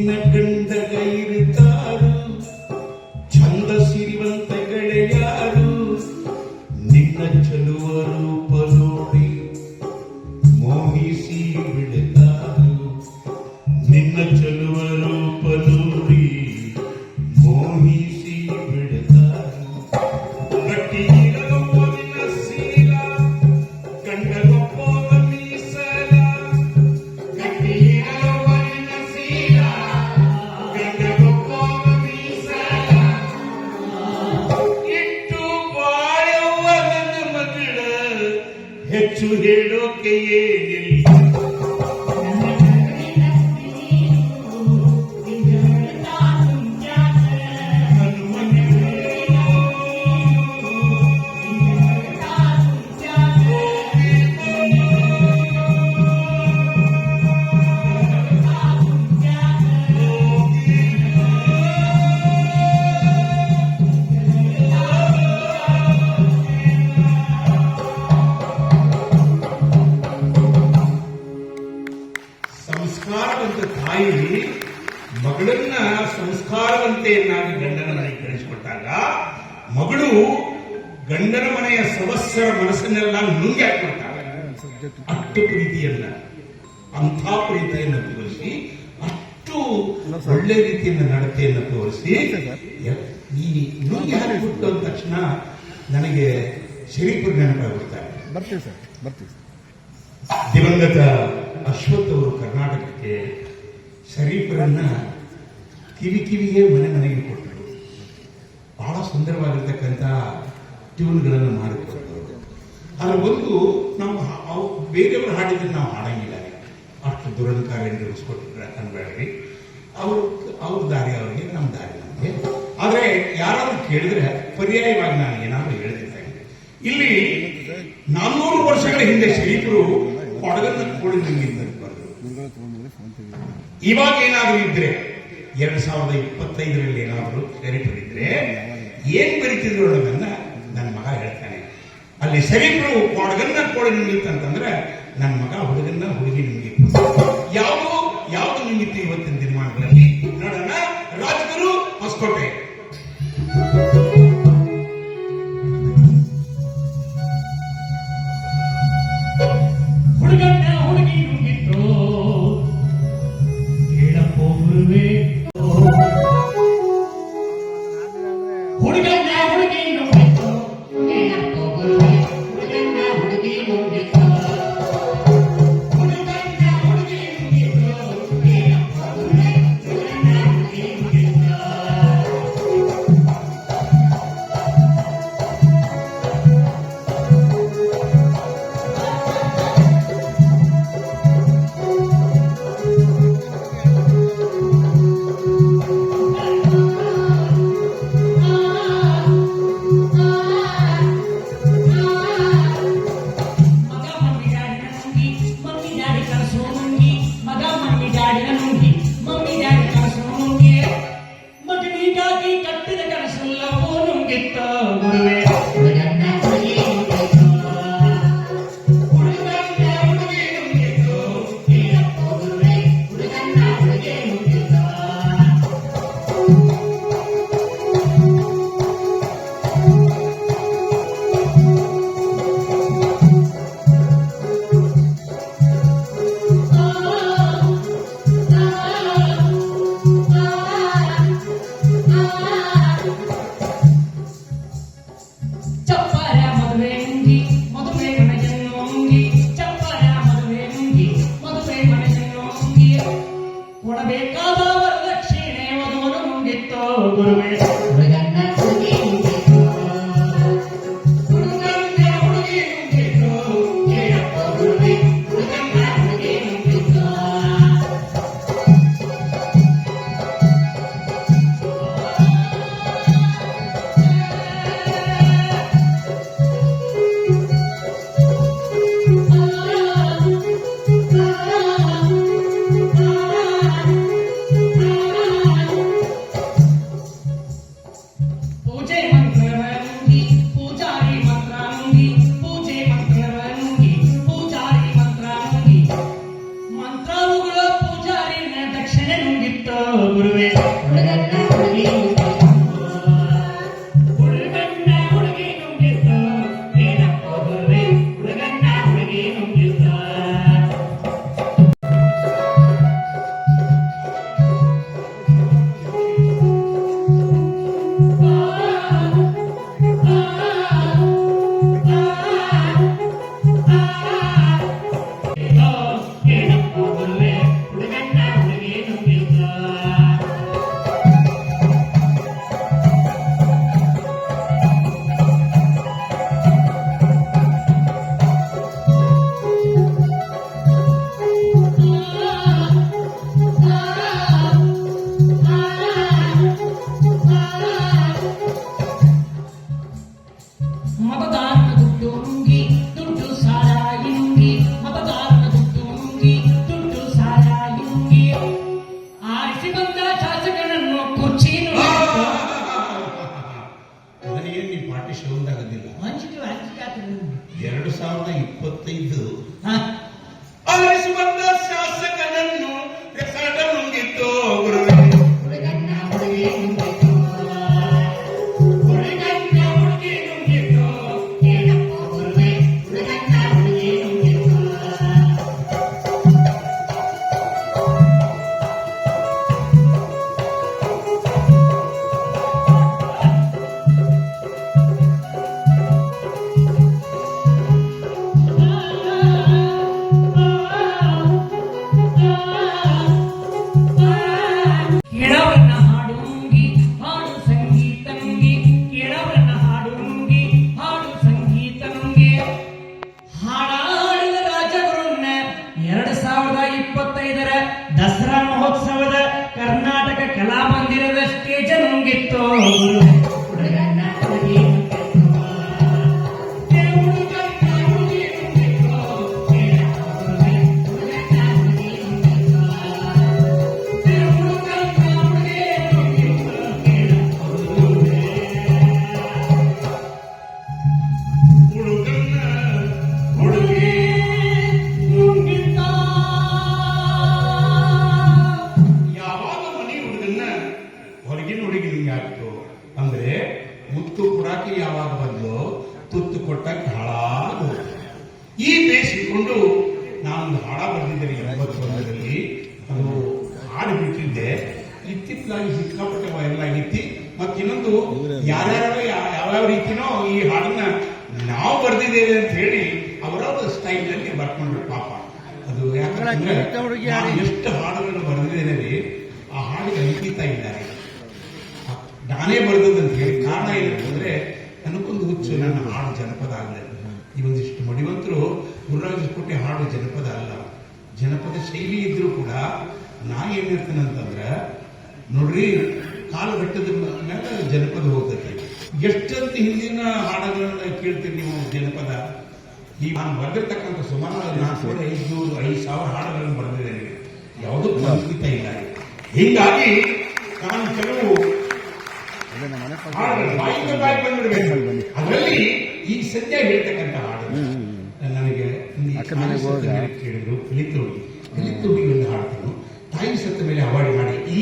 mean that ಕಿವಿ ಕಿವಿಗೆ ಮನೆ ಮನೆಗೆ ಕೊಟ್ಟರು. ಬಹಳ ಸುಂದರವಾಗಿರ್ತಕ್ಕಂಥ ಟ್ಯೂನ್ಗಳನ್ನು ಮಾಡಿಕೊಟ್ಟರು. ಅದರ ಒಂದು ನಮ್ಮ ನಾವು ಬೇರೆಯವರು ಹಾಡಿದ್ರೆ ನಾವು ಹಾಡಂಗಿಲ್ಲ. ಅಷ್ಟು ದುರಂಕಾರಿ ರೂಪಿಸ್ಕೊಟ್ಟಿದ್ರೆ ಅನ್ಬೇಡ್ರಿ ಅವರು, ಅವ್ರ ದಾರಿ ಅವರಿಗೆ, ನಮ್ಮ ದಾರಿ ನಮಗೆ. ಆದರೆ ಯಾರಾದರೂ ಕೇಳಿದ್ರೆ ಪರ್ಯಾಯವಾಗಿ ನಾನು ಏನಾದರೂ ಹೇಳ್ತಿರ್ತೇನೆ ಇಲ್ಲಿ ನಾನ್ನೂರು ವರ್ಷಗಳ ಹಿಂದೆ ಶ್ರೀಕರು ಕೊಡಗನ್ನು ಕೋಳಿ ಇವಾಗ ಏನಾದರೂ ಇದ್ರೆ ಎರಡ್ ಸಾವಿರದ ಇಪ್ಪತ್ತೈದರಲ್ಲಿ ಏನಾದರೂ ಕ್ರೆಡಿಟ್ ಇದ್ರೆ ಏನ್ ಬರೀತಿದ್ರು ಅನ್ನೋದನ್ನ ನನ್ನ ಮಗ ಹೇಳ್ತಾನೆ. ಅಲ್ಲಿ ಸರಿಬ್ರು ಕೊಡಗನ್ನ ಕೊಡಗ ನಿಂತಂತಂದ್ರೆ ನನ್ನ ಮಗ ಹುಡುಗನ್ನ ಹುಡುಗಿ ನಿಮಗೆ ಯಾವುದು ಯಾವುದು ನಿಮಿತ್ತ ಇವತ್ತಿನ ದಿನಮಾನಗಳಲ್ಲಿ? ನೋಡೋಣ ರಾಜಗುರು ಹೊಸಕೋಟೆ. ಹುಡುಗನ್ನ கித்தா குருவே ಮುಂಚೆ ನನ್ನ ಹಾಡು ಜನಪದ ಅಲ್ಲ ಈ ಒಂದಿಷ್ಟು ಮಡಿವಂತರು ಗುರುರಾಜಕೋಟೆ ಹಾಡು ಜನಪದ ಅಲ್ಲ. ಜನಪದ ಶೈಲಿ ಇದ್ರೂ ಕೂಡ ನಾ ಏನಿರ್ತೇನೆ ಅಂತಂದ್ರೆ ನೋಡ್ರಿ ಕಾಲಘಟ್ಟದ ಮೇಲೆ ಜನಪದ ಹೋಗ್ತೈತಿ. ಎಷ್ಟಂತ ಹಿಂದಿನ ಹಾಡುಗಳನ್ನ ಕೇಳ್ತೀರಿ ನೀವು ಜನಪದ? ಈ ನಾನು ಬರ್ದಿರ್ತಕ್ಕಂತ ಸುಮಾರು ನಾಲ್ಕು ಐದು ಐದು ಸಾವಿರ ಹಾಡುಗಳನ್ನು ಬರೆದಿದ್ದೇನೆ. ಯಾವುದೂ ಪ್ರಸ್ತುತ ಇಲ್ಲ. ಹೀಗಾಗಿ ನಾನು ಕೆಲವು ಬಾಯಿಂದ ಬಾಯಿ ಬಂದ್ಬಿಡ್ಬೇಕು. ಅದರಲ್ಲಿ ಈ ಸದ್ಯ ಹೇಳ್ತಕ್ಕಂಥ ಹಾಡು. ನನಗೆ ಕೇಳಿದ್ರು. ಕಲಿತರು ಕಲಿತರು ಒಂದು ಹಾಡ್ತನು ತಾಯಿ ಸತ್ತ ಮೇಲೆ ಅವಾರ್ಡ್ ಮಾಡಿ. ಈ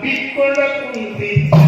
habitual a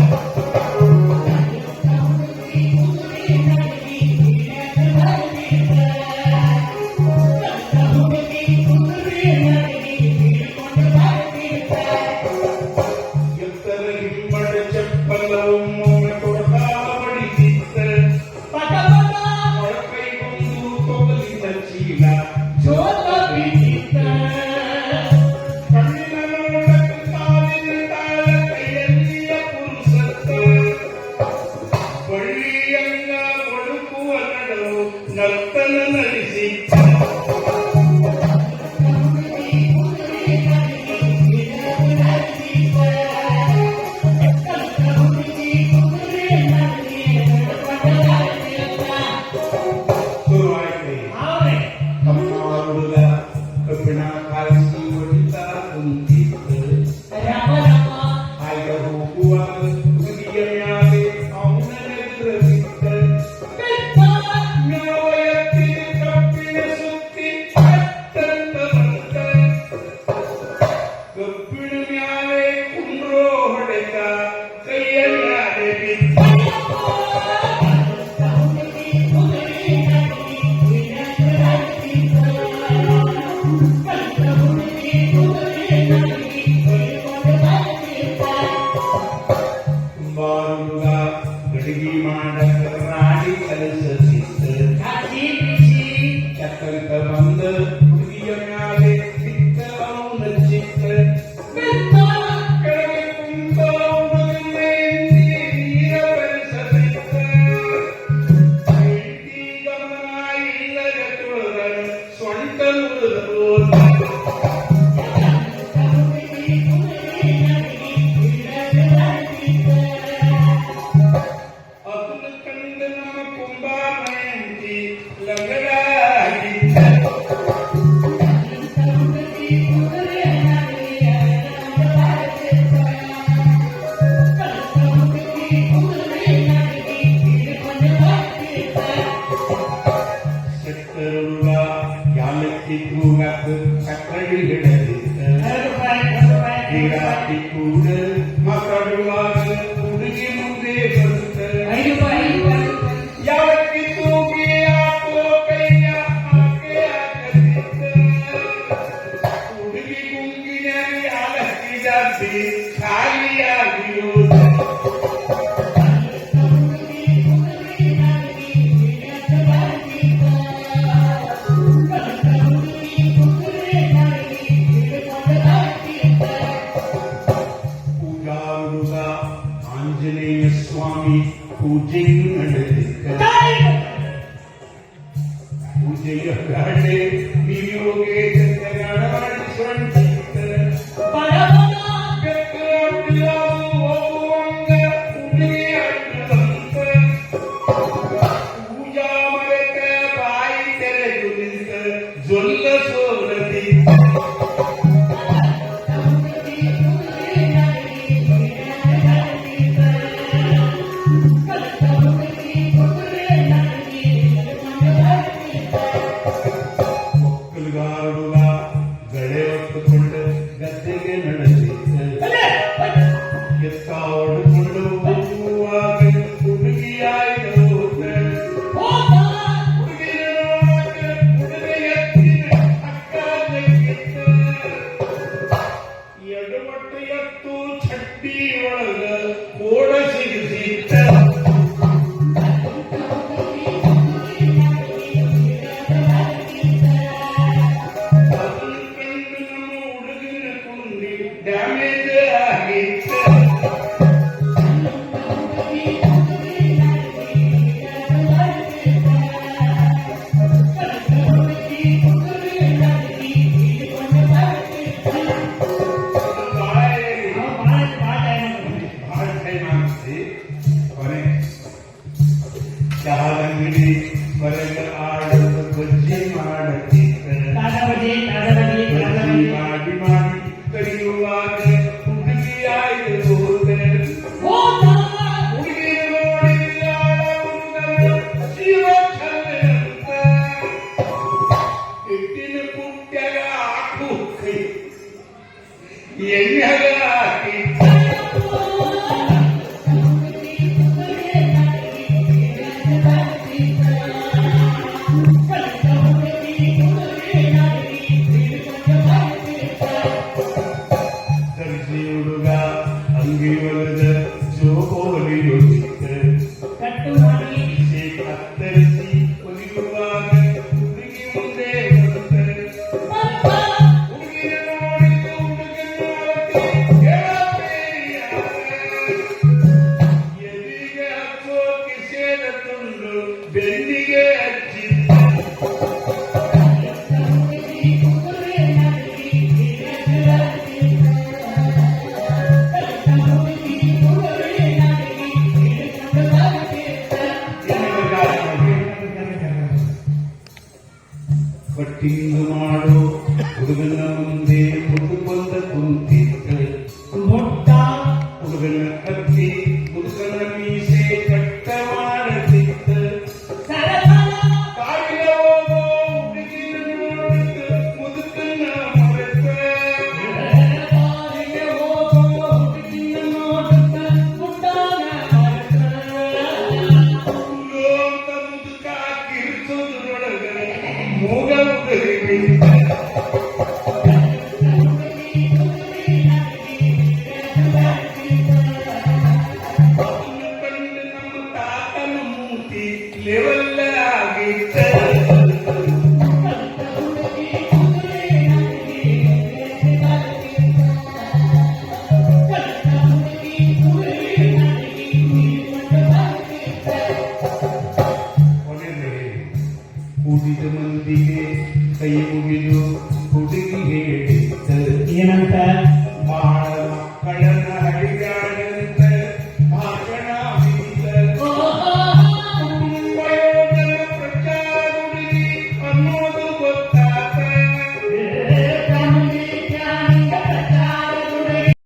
கட்டி காய்